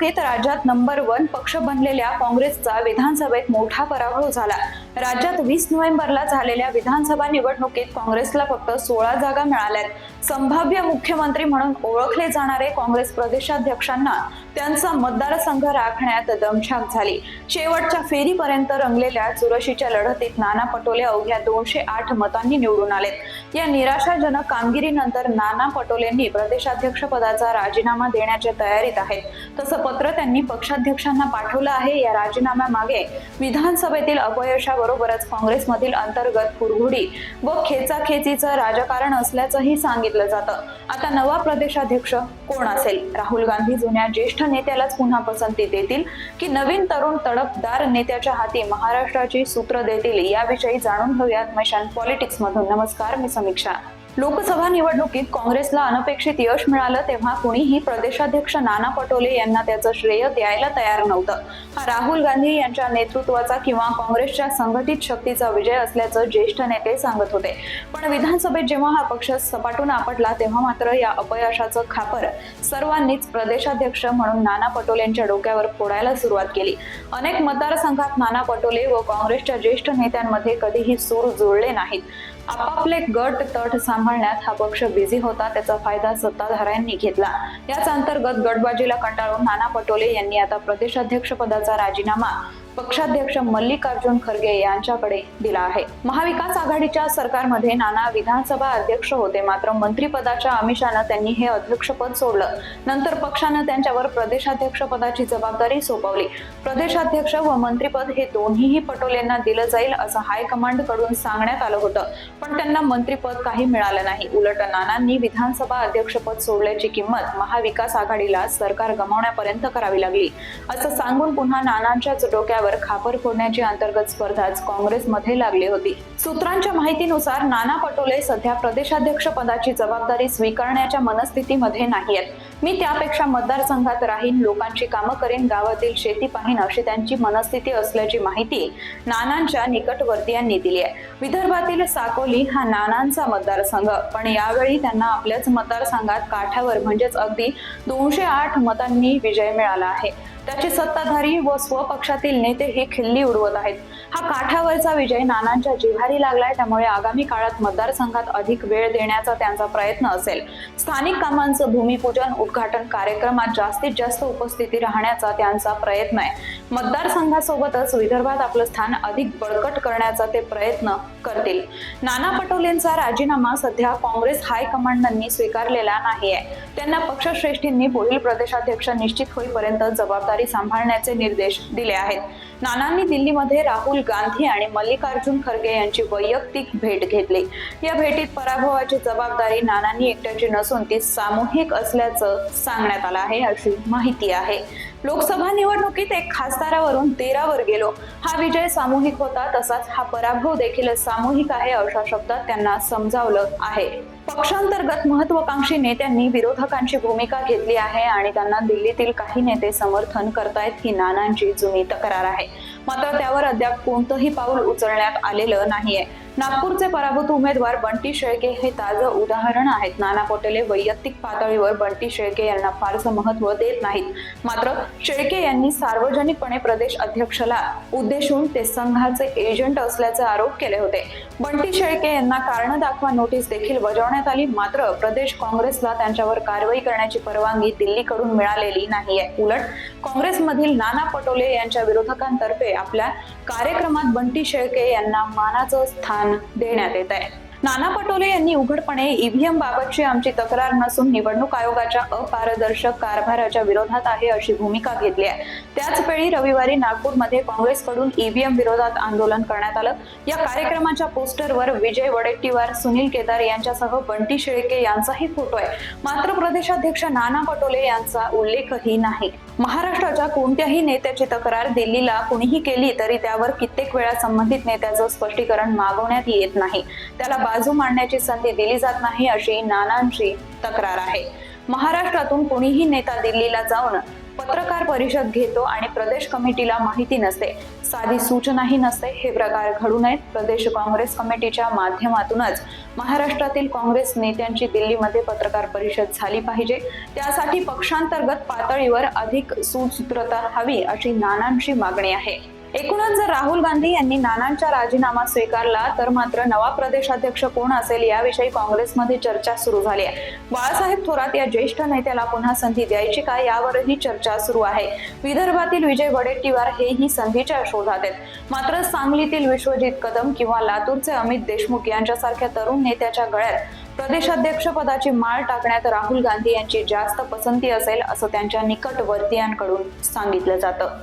निवडणुकीत राज्यात number one पक्ष बनलेल्या काँग्रेसचा विधानसभेत मोठा पराभव झाला. राज्यात वीस नोव्हेंबरला झालेल्या विधानसभा निवडणुकीत काँग्रेसला फक्त सोळा जागा मिळाल्यात. संभाव्य मुख्यमंत्री म्हणून ओळखले जाणारे काँग्रेस प्रदेशाध्यक्षांना त्यांचा मतदारसंघ राखण्यात दमछाक झाली. शेवटच्या फेरीपर्यंत रंगलेल्या चुरशीच्या लढतीत नाना पटोले अवघ्या दोनशे आठ मतांनी निवडून आलेत. या निराशाजनक कामगिरीनंतर नाना पटोलेंनी प्रदेशाध्यक्ष पदाचा राजीनामा देण्याच्या तयारीत आहेत. तसं पत्र त्यांनी पक्षाध्यक्षांना पाठवलं आहे. या राजीनाम्यामागे विधानसभेतील अपयशाबरोबरच काँग्रेसमधील अंतर्गत कुरघुडी व खेचाखेचीचं राजकारण असल्याचंही सांगितलं जातं. आता नवा प्रदेशाध्यक्ष कोण असेल? राहुल गांधी जुन्या ज्येष्ठ नेत्यालाच पुन्हा पसंती देतील की नवीन तरुण तडपदार नेत्याच्या हाती महाराष्ट्राची सूत्र देतील? याविषयी जाणून घेऊयात मैशान पॉलिटिक्स मधून नमस्कार मी समीक्षा. लोकसभा निवडणुकीत काँग्रेसला अनपेक्षित यश मिळालं तेव्हा कुणीही प्रदेशाध्यक्ष नाना पटोले यांना त्याचं श्रेय द्यायला तयार नव्हतं. हा राहुल गांधी यांच्या नेतृत्वाचा किंवा काँग्रेसच्या संघटित शक्तीचा विजय असल्याचं ज्येष्ठ नेते सांगत होते. पण विधानसभेत जेव्हा हा पक्ष सपाटून आपटला तेव्हा मात्र या अपयशाचं खापर सर्वांनीच प्रदेशाध्यक्ष म्हणून नाना पटोले यांच्या डोक्यावर फोडायला सुरुवात केली. अनेक मतदारसंघात नाना पटोले व काँग्रेसच्या ज्येष्ठ नेत्यांमध्ये कधीही सूर जुळले नाहीत. आपापले गट तट सांभाळण्यात हा पक्ष बिझी होता त्याचा फायदा सत्ताधाऱ्यांनी घेतला. याच अंतर्गत गटबाजीला कंटाळून नाना पटोले यांनी आता प्रदेशाध्यक्ष पदाचा राजीनामा पक्षाध्यक्ष मल्लिकार्जुन खरगे यांच्याकडे दिला आहे. महाविकास आघाडीच्या सरकारमध्ये नाना विधानसभा अध्यक्ष होते. मात्र मंत्रीपदाच्या आमिषानं त्यांनी हे अध्यक्षपद सोडलं. नंतर पक्षानं त्यांच्यावर प्रदेशाध्यक्ष पदाची जबाबदारी सोपवली. प्रदेशाध्यक्ष व मंत्रीपद हे दोन्हीही पटोलेंना दिलं जाईल असं हायकमांडकडून सांगण्यात आलं होतं. पण त्यांना मंत्रीपद काही मिळालं नाही. उलट नानांनी विधानसभा अध्यक्षपद सोडल्याची किंमत महाविकास आघाडीला सरकार गमावण्यापर्यंत करावी लागली. असं सांगून पुन्हा नानांच्याच डोक्यावर खापर फोडण्याची अंतर्गत स्पर्धाच काँग्रेसमध्ये लागली होती. सूत्रांच्या माहितीनुसार नाना पटोले सध्या प्रदेशाध्यक्ष पदाची जबाबदारी स्वीकारण्याच्या मनस्थितीमध्ये नाहीयेत. मी त्यापेक्षा मतदारसंघात राहीन लोकांची कामं करेन गावातील शेती पाहीन अशी त्यांची मनस्थिती असल्याची माहिती नानांच्या निकटवर्तीयांनी दिली आहे. विदर्भातील साकोली हा नानांचा मतदारसंघ पण यावेळी त्यांना आपल्याच मतदारसंघात काठावर म्हणजेच अगदी दोनशे आठ मतांनी विजय मिळाला आहे. त्याचे सत्ताधारी व स्वपक्षातील नेते हे खिल्ली उडवत आहेत. हा काठावरचा विजय नानांच्या जिव्हारी लागलाय त्यामुळे आगामी काळात मतदारसंघात अधिक वेळ देण्याचा त्यांचा प्रयत्न असेल. स्थानिक कामांचं भूमिपूजन उद्घाटन कार्यक्रमात जास्तीत जास्त उपस्थिती राहण्याचा त्यांचा प्रयत्न आहे. मतदारसंघासोबतच विदर्भात आपलं स्थान अधिक बळकट करण्याचा ते प्रयत्न करतील. नाना पटोलेंचा राजीनामा सध्या काँग्रेस हायकमांडांनी स्वीकारलेला नाही आहे त्यांना पक्षश्रेष्ठींनी पुढील प्रदेशाध्यक्ष निश्चित होईपर्यंत जबाबदारी सांभाळण्याचे निर्देश दिले आहेत. नानांनी दिल्लीमध्ये राहुल गांधी आणि मल्लिकार्जुन खरगे यांची वैयक्तिक भेट घेतली. या भेटीत पराभवाची जबाबदारी नानांनी एकट्याची नसून ती सामूहिक असल्याचं सांगण्यात आलं आहे अशी माहिती आहे. लोकसभा निवडणुकीत एक खासदारावरून तेरावर गेलो. हा विजय सामूहिक होता तसाच हा पराभव देखील सामूहिक आहे अशा शब्दात त्यांना समजावलं आहे. पक्षांतर्गत महत्वाकांक्षी नेत्यांनी विरोधकांची भूमिका घेतली आहे आणि त्यांना दिल्लीतील काही नेते समर्थन करतायत ही नानांची जुनी तक्रार आहे. मात्र त्यावर अद्याप कोणतंही पाऊल उचलण्यात आलेलं नाहीये. नागपूरचे पराभूत उमेदवार बंटी शेळके हे ताजं उदाहरण आहेत. नाना पटोले वैयक्तिक पातळीवर बंटी शेळके यांना फारसं महत्त्व देत नाहीत. मात्र शेळके यांनी सार्वजनिकपणे प्रदेश अध्यक्षला उद्देशून ते संघाचे एजंट असल्याचे आरोप केले होते. बंटी शेळके यांना कारण दाखवा नोटीस देखील बजावण्यात आली. मात्र प्रदेश काँग्रेसला त्यांच्यावर कारवाई करण्याची परवानगी दिल्लीकडून मिळालेली नाहीये. उलट काँग्रेसमधील नाना पटोले यांच्या विरोधकांतर्फे आपल्या कार्यक्रमात बंटी शेळके यांना मानाचं स्थान देण्यात येत आहे. नाना पटोले यांनी उघडपणे ईव्हीएम बाबतची आमची तक्रार नसून निवडणूक आयोगाच्या अपारदर्शक कारभाराच्या विरोधात आहे अशी भूमिका घेतली आहे. त्याचवेळी रविवारी नागपूरमध्ये काँग्रेसकडून ईव्हीएम विरोधात आंदोलन करण्यात आलं. या कार्यक्रमाच्या पोस्टरवर विजय वडेट्टीवार सुनील केदार यांच्यासह बंटी शेळके यांचाही फोटो आहे. मात्र प्रदेशाध्यक्ष नाना पटोले यांचा उल्लेखही नाही. महाराष्ट्राच्या कोणत्याही नेत्याची तक्रार दिल्लीला कुणीही केली तरी त्यावर कित्येक वेळा संबंधित नेत्याचं स्पष्टीकरण मागवण्यात येत नाही. त्याला बाजू मांडण्याची संधी दिली जात नाही अशी नानांची तक्रार आहे. महाराष्ट्रातून कोणीही नेता दिल्लीला जाऊन पत्रकार परिषद घेतो आणि प्रदेश कमिटीला माहिती नसते. साधी सूचनाही नसते. हे प्रकार घडू नयेत. प्रदेश काँग्रेस कमिटीच्या माध्यमातूनच महाराष्ट्रातील काँग्रेस नेत्यांची दिल्लीमध्ये पत्रकार परिषद झाली पाहिजे. त्यासाठी पक्षांतर्गत पातळीवर अधिक सुसूत्रता हवी अशी नानांची मागणी आहे. एकूणच जर राहुल गांधी यांनी नानांचा राजीनामा स्वीकारला तर मात्र नवा प्रदेशाध्यक्ष कोण असेल याविषयी काँग्रेसमध्ये चर्चा सुरू झाली आहे. बाळासाहेब थोरात या ज्येष्ठ नेत्याला पुन्हा संधी द्यायची का यावरही चर्चा सुरू आहे. विदर्भातील विजय वडेट्टीवार हेही संधीच्या शोधात आहेत. मात्र सांगलीतील विश्वजित कदम किंवा लातूरचे अमित देशमुख यांच्यासारख्या तरुण नेत्याच्या गळ्यात प्रदेशाध्यक्ष पदाची माळ टाकण्यात राहुल गांधी यांची जास्त पसंती असेल असं त्यांच्या निकटवर्तीयांकडून सांगितलं जातं.